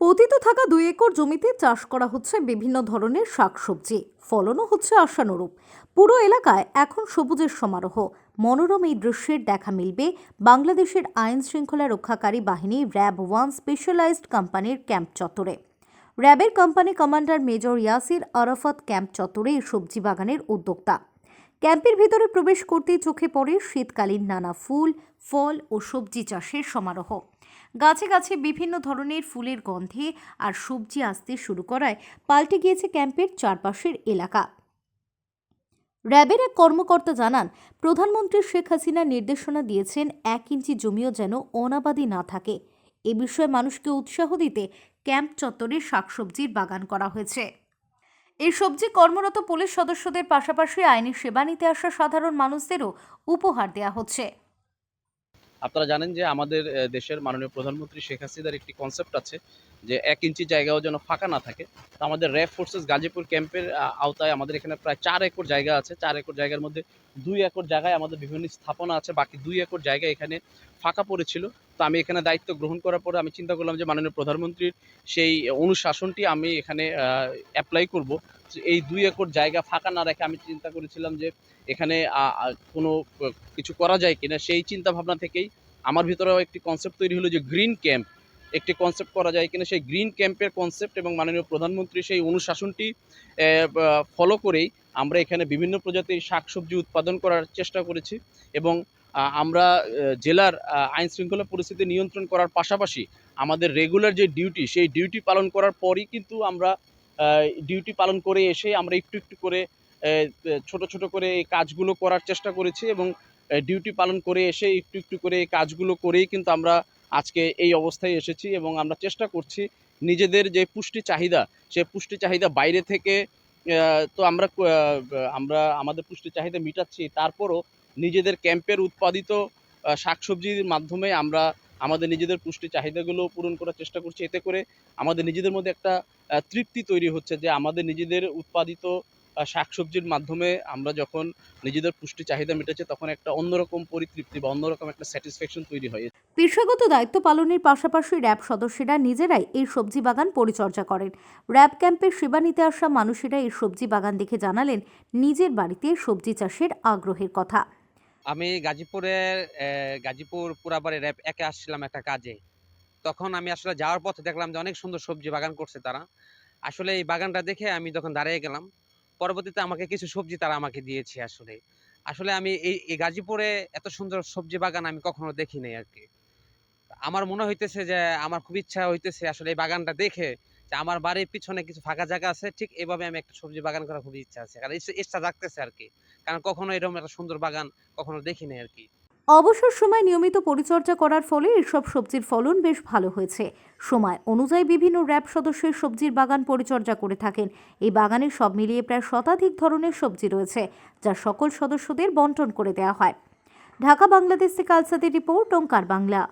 পতিত থাকা দুই একর জমিতে চাষ করা হচ্ছে বিভিন্ন ধরনের শাকসবজি। ফলনও হচ্ছে আশানুরূপ। পুরো এলাকায় এখন সবুজের সমারোহ। মনোরম এই দৃশ্যের দেখা মিলবে বাংলাদেশের আইন শৃঙ্খলা রক্ষাকারী বাহিনী র্যাব ওয়ান স্পেশালাইজড কোম্পানির ক্যাম্প চত্বরে। র্যাবের company commander major Yasir Arafat camp চত্বরে এই সবজি বাগানের উদ্যোক্তা। ক্যাম্পের ভিতরে প্রবেশ করতেই চোখে পড়ে শীতকালীন নানা ফুল, ফল ও সবজি চাষের সমারোহ। গাছে গাছে বিভিন্ন ধরনের ফুলের গন্ধে আর সবজি আসতে শুরু করায় পাল্টে গিয়েছে ক্যাম্পের চারপাশের এলাকা। র্যাবের এক কর্মকর্তা জানান, প্রধানমন্ত্রী শেখ হাসিনা নির্দেশনা দিয়েছেন এক ইঞ্চি জমিও যেন অনাবাদী না থাকে। এ বিষয়ে মানুষকে উৎসাহ দিতে ক্যাম্প চত্বরে শাকসবজির বাগান করা হয়েছে। এই সবজি কর্মরত পুলিশ সদস্যদের পাশাপাশি আইনি সেবা নিতে আসা সাধারণ মানুষদেরও উপহার দেওয়া হচ্ছে। আপনারা জানেন যে আমাদের দেশের মাননীয় প্রধানমন্ত্রী শেখ হাসিনার একটি কনসেপ্ট আছে যে এক ইঞ্চি জায়গাও যেন ফাঁকা না থাকে। তো আমাদের র্যাব ফোর্সেস গাজীপুর ক্যাম্পের আওতায় আমাদের এখানে প্রায় চার একর জায়গা আছে। চার একর জায়গার মধ্যে দুই একর জায়গায় আমাদের বিভিন্ন স্থাপনা আছে। বাকি দুই একর জায়গায় এখানে ফাঁকা পড়েছিল। তো আমি এখানে দায়িত্ব গ্রহণ করার পরে আমি চিন্তা করলাম যে মাননীয় প্রধানমন্ত্রীর সেই অনুশাসনটি আমি এখানে অ্যাপ্লাই করব। এই দুই একর জায়গা ফাঁকা না রেখে আমি চিন্তা করেছিলাম যে এখানে কোনো কিছু করা যায় কিনা। সেই চিন্তা ভাবনা থেকেই আমার ভিতরেও একটি কনসেপ্ট তৈরি হলো যে গ্রিন ক্যাম্প একটি কনসেপ্ট করা যায় কিনা। সেই গ্রিন ক্যাম্পের কনসেপ্ট এবং মাননীয় প্রধানমন্ত্রী সেই অনুশাসনটি ফলো করেই আমরা এখানে বিভিন্ন প্রজাতির শাকসবজি উৎপাদন করার চেষ্টা করেছি এবং আমরা জেলার আইন শৃঙ্খলা পরিস্থিতি নিয়ন্ত্রণ করার পাশাপাশি আমাদের রেগুলার যে ডিউটি সেই ডিউটি পালন করার পরই কিন্তু আমরা ডিউটি পালন করে এসে আমরা একটু একটু করে ছোট ছোট করে এই কাজগুলো করার চেষ্টা করেছি এবং ডিউটি পালন করে এসে একটু একটু করে এই কাজগুলো করেই কিন্তু আমরা আজকে এই অবস্থায় এসেছি এবং আমরা চেষ্টা করছি নিজেদের যে পুষ্টি চাহিদা, সেই পুষ্টি চাহিদা বাইরে থেকে তো আমরা আমরা, আমাদের পুষ্টি চাহিদা মিটাচ্ছি, তারপরও নিজেদের ক্যাম্পের উৎপাদিত শাকসবজির মাধ্যমে আমরা আমাদের নিজেদের পুষ্টি চাহিদাগুলো পূরণ করার চেষ্টা করছি। এতে করে আমাদের নিজেদের মধ্যে একটা তৃপ্তি তৈরি হচ্ছে যে আমাদের নিজেদের উৎপাদিত শাকসবজির মাধ্যমে আমরা যখন নিজেদের পুষ্টি চাহিদা মেটেছে তখন একটা অন্যরকম পরিতৃপ্তি বা অন্যরকম একটা স্যাটিসফ্যাকশন তৈরি হয়। পেশাগত দায়িত্ব পালনের পাশাপাশি র্যাব সদস্যরা নিজেরাই এই সবজি বাগান পরিচর্যা করেন। র্যাব ক্যাম্পে সেবা নিতে আসা মানুষেরা এই সবজি বাগান দেখে জানালেন, নিজের বাড়িতে সবজি চাষের আগ্রহের কথা। আমি গাজীপুরের গাজীপুর পুরাবাড়ি র্যাব একে আসছিলাম একটা কাজে। তখন আমি আসলে যাওয়ার পথে দেখলাম যে অনেক সুন্দর সবজি বাগান করছে তারা। আসলে এই বাগানটা দেখে আমি তখন দাঁড়িয়ে গেলাম। পরবর্তীতে আমাকে কিছু সবজি তারা আমাকে দিয়েছে আসলে। আসলে আমি এই এই গাজীপুরে এত সুন্দর সবজি বাগান আমি কখনো দেখি নাই আর কি আমার মনে হইতেছে যে, আমার খুব ইচ্ছা হইতেছে আসলে এই বাগানটা দেখে যে আমার বাড়ির পিছনে কিছু ফাঁকা জায়গা আছে, ঠিক এভাবে আমি একটা সবজি বাগান করার খুব ইচ্ছা আছে। কারণ ইচ্ছা- জাগতেছে আর কি কারণ কখনো এরকম একটা সুন্দর বাগান কখনো দেখিনি আর কি অবসর সময় নিয়মিত পরিচর্যা করার ফলে এসব সবজির ফলন বেশ ভালো হয়েছে। সময় অনুযায়ী বিভিন্ন র্যাব সদস্যের সবজির বাগান পরিচর্যা করে থাকেন। এই বাগানে সব মিলিয়ে প্রায় শতাধিক ধরনের সবজি রয়েছে, যা সকল সদস্যদের বন্টন করে দেওয়া হয়। ঢাকা বাংলাদেশ থেকে আলসাদের রিপোর্ট, ওঙ্কার বাংলা।